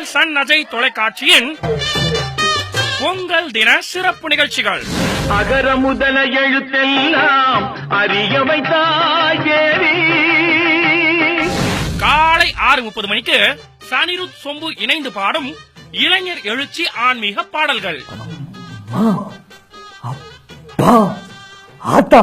உங்கள் சன் அஜய் தொலைக்காட்சியின் பொங்கல் தின சிறப்பு நிகழ்ச்சிகள். அகர முதல எழுத்தெல்லாம் அறிய வைத்தாய் தேவி. காலை ஆறு முப்பது மணிக்கு சனிருத் சொம்பு இணைந்து பாடும் இளைஞர் எழுச்சி ஆன்மீக பாடல்கள். பா ஆத்தா.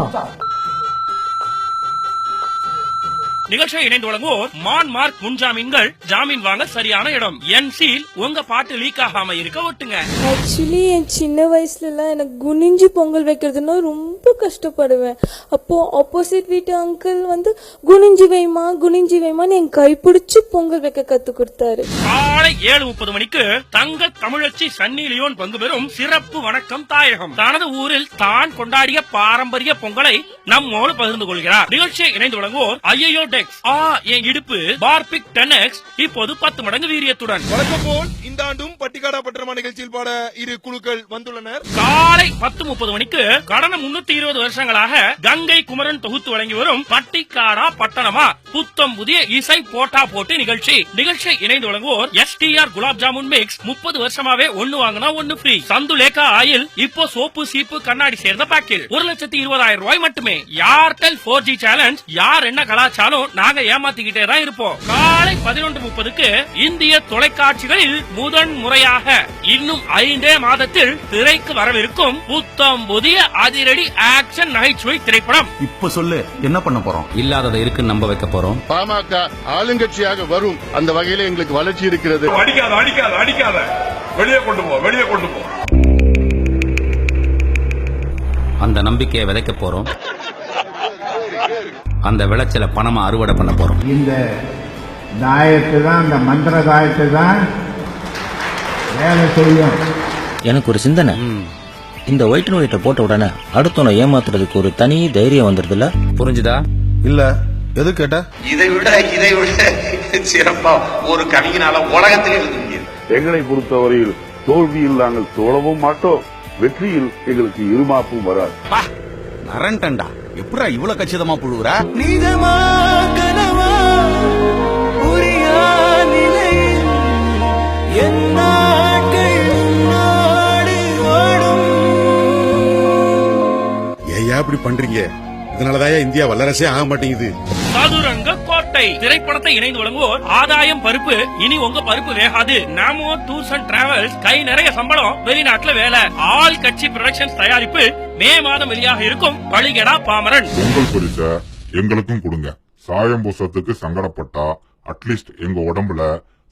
நிகழ்ச்சியை இணைந்து வழங்குவோர் மான் மார்க் முன்ஜாமீன்கள் ஜாமீன் வாங்க சரியான இடம். என் சீல் உங்க பாட்டு லீக் ஆகாம இருக்க ஒட்டுங்க. ஆக்சுவலி என் சின்ன வயசுலலாம் எனக்கு குனிஞ்சு பொங்கல் வைக்கிறதுனா ரொம்ப கஷ்டப்படுவேன். அப்போ ஆப்போசிட் வீட்டு அங்கிள் வந்து குனிஞ்சு வைமா குனிஞ்சு வைமான்னு என் கைப்பிடிச்சு பொங்கல் வைக்க கத்து கொடுத்தாரு. காலை ஏழு முப்பது மணிக்கு தங்க தமிழச்சி சன்னி லியோன் பங்கு பெறும் சிறப்பு வணக்கம் தாயகம். தனது ஊரில் தான் கொண்டாடிய பாரம்பரிய பொங்கலை நம்மோடு பகிர்ந்து கொள்கிறார். நிகழ்ச்சியை இணைந்து வழங்குவோர் ஐயோ டெக்ஸ் ஆ என் இடுப்பு பார்பிக் டென் எக்ஸ் இப்போது பத்து மடங்கு வீரியத்துடன். வழக்கம் போல் இந்த ஆண்டும் பட்டிக்காடா பட்டரமா நிகழ்ச்சியில் பாட இரு குழுக்கள் வந்துள்ளனர். காலை பத்து முப்பது மணிக்கு கடந்த முன்னூத்தி இருபது வருஷங்களாக கங்கை குமரன் தொகுத்து வழங்கி வரும் பட்டிக்காடா பட்டணமா? புத்தம் புதிய இசை போட்டா போட்டு நிகழ்ச்சி. நிகழ்ச்சியை இணைந்து வழங்குவோர் எஸ்டிஆர் குலாப் ஜாமுன் மிக்ஸ் முப்பது வருஷமாவே ஒன்னு வாங்கினா ஒன்னு ஃப்ரீ சந்து லேக்கா ஆயில் இப்போ சோப்பு சீப்பு கண்ணாடி சேர்ந்த பாக்கில் ஒரு லட்சத்தி இருபதாயிரம் ரூபாய் மட்டுமே. ஏர்டெல் போர் ஜி சேலஞ்ச் யார் என்ன கலாச்சாரம்? நாங்க ஏமாத்திக்கிட்டே தான் இருப்போம். காலை பதினொன்று முப்பதுக்கு இந்திய தொலைக்காட்சிகளில் முதன் முறையாக இன்னும் ஐந்தே மாதத்தில் திரைக்கு வரவிருக்கும் புத்தம் புதிய அதிரடி ஆக்ஷன் நகைச்சுவை திரைப்படம். இப்ப சொல்லு என்ன பண்ண போறோம்? இல்லாததை இருக்குன்னு நம்ப வைக்க போறோம். பாமக ஆளுங்கட்சியாக வரும். அந்த வகையில எங்களுக்கு வளர்ச்சி இருக்கிறது. அடிக்காத அடிக்காத அடிக்காத. வெளியே கொண்டு போ வெளியே கொண்டு போ. அந்த நம்பிக்கையை விதைக்க போறோம். அந்த விளைச்சலை பணமா அறுவடை பண்ண போறோம். இந்த தாயத்து தான் இந்த மந்திர தாயத்து தான் வேலை செய்யும். எனக்கு ஒரு சிந்தனை. இந்த ஒயிட் அண்ட் ஒயிட்டை போட்ட உடனே அடுத்தவனை ஏமாத்துறதுக்கு ஒரு தனி தைரியம் வந்துடுதுல்ல? புரிஞ்சுதா? இல்ல. எது கேட்ட? இதை விட இதை விட சிறப்பா ஒரு கவிஞனால உலகத்திலே எழுத முடியாது. எங்களை பொறுத்தவரையில் தோல்வியில் நாங்கள் தோழவும் மாட்டோம். வெற்றியில் எங்களுக்கு இருமாப்பும் வராது. நரண்டா எப்படா இவ்வளவு கச்சிதமா புழுவுற? ஏயா இப்படி பண்றீங்க? இதனாலதான் இந்தியா வல்லரசே ஆக மாட்டேங்குது. சதுரங்க கோட்டை. திரைப்படத்தை இணைந்து வழங்குவோர் ஆதாயம் பருப்பு. இனி உங்க பருப்பு வேகாது. நாமோ டூர்ஸ் அண்ட் டிராவல்ஸ். கை நிறைய சம்பளம் வெளிநாட்டுல வேலை. ஆல் கட்சி ப்ரொடக்ஷன்ஸ் தயாரிப்பு மே மாதம் வெளியாக இருக்கும். பழிகடா பாமரன். பொங்கல் பரிச எங்களுக்கும் கொடுங்க. சாயம் பூசத்துக்கு சங்கடப்பட்டா அட்லீஸ்ட் எங்க உடம்புல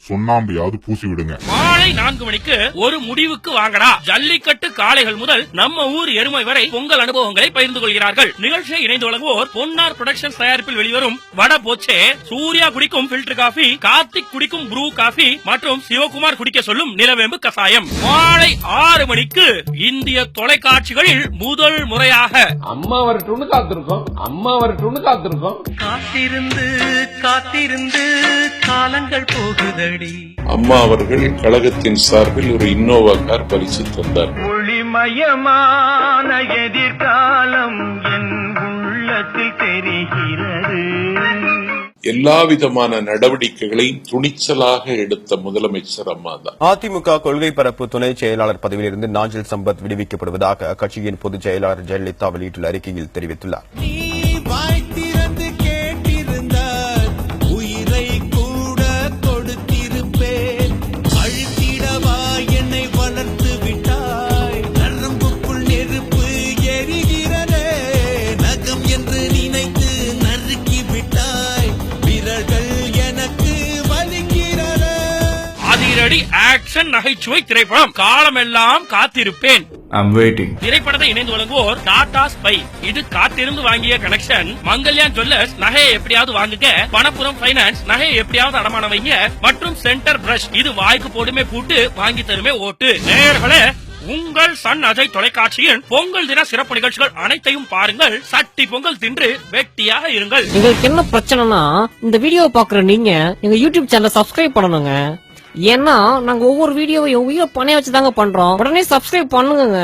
சுண்ணாம்பியாவது பூசி விடுங்க மாலை நான்கு மணிக்கு ஒரு முடிவுக்கு வாங்கடா. ஜல்லிக்கட்டு காளைகள் முதல் நம்ம ஊர் எருமை வரை பொங்கல் அனுபவங்களை பகிர்ந்து கொள்கிறார்கள். நிகழ்ச்சியை இணைந்து வழங்குவோர் பொன்னார் புரொடக்ஷன்ஸ் தயாரிப்பில் வெளிவரும் வட போச்சே சூர்யா குடிக்கும் ஃபில்டர் காஃபி கார்த்திக் குடிக்கும் ப்ரூ காஃபி மற்றும் சிவகுமார் குடிக்க சொல்லும் நிலவேம்பு கசாயம். மாலை ஆறு மணிக்கு இந்திய தொலைக்காட்சிகளில் முதல் முறையாக. அம்மா வரட்டும்னு காத்திருக்கோம். அம்மா வரட்டும்னு காத்திருக்கோம். காத்திருந்து காத்திருந்து காலங்கள் போகுதடி அம்மா அவர்கள் கழகத்தின் சார்பில் ஒரு இன்னோவா கார் பரிசு தந்தார். ஒளிமயமான எதிர்காலம் என் உள்ளத்தில் தெரிகிறது. எல்லா விதமான நடவடிக்கைகளையும் துணிச்சலாக எடுத்த முதலமைச்சர் அம்மா தான் அதிமுக கொள்கை பரப்பு துணை செயலாளர் பதவியிலிருந்து நாஞ்சில் சம்பத் விடுவிக்கப்படுவதாக அக்கட்சியின் பொதுச் செயலாளர் ஜெயலலிதா வெளியிட்டுள்ள அறிக்கையில் தெரிவித்துள்ளார். ஆக்ஷன் நகைச்சுவை திரைப்படம். காலமெல்லாம் காத்திருப்பேன். திரைப்படத்தை இணைந்து வழங்குவோர் டாடா ஸ்பை. இது காத்திருந்து வாங்கிய கனெக்ஷன். மங்கல்யான் ஜுவல்லர்ஸ் நகையை எப்படியாவது வாங்குங்க. பணப்புறம் பைனான்ஸ் நகையை எப்படியாவது அடமான வைங்க. மற்றும் சென்டர் பிரஷ். இது வாய்க்கு போடுமே பூட்டு வாங்கி தருமே ஓட்டு. நேயர்களே உங்கள் சன் அஜய் தொலைக்காட்சியின் பொங்கல் தின சிறப்பு நிகழ்ச்சிகள் அனைத்தையும் பாருங்கள். சட்டி பொங்கல் தின்று வெட்டியாக இருங்கள். எங்களுக்கு என்ன பிரச்சனைனா இந்த வீடியோ பாக்குற நீங்க எங்க யூடியூப் சேனலை சப்ஸ்கிரைப் பண்ணணுங்க. ஏன்னா நாங்க ஒவ்வொரு வீடியோவையும் உயிரை பணைய வச்சு தாங்க பண்றோம். உடனே சப்ஸ்கிரைப் பண்ணுங்க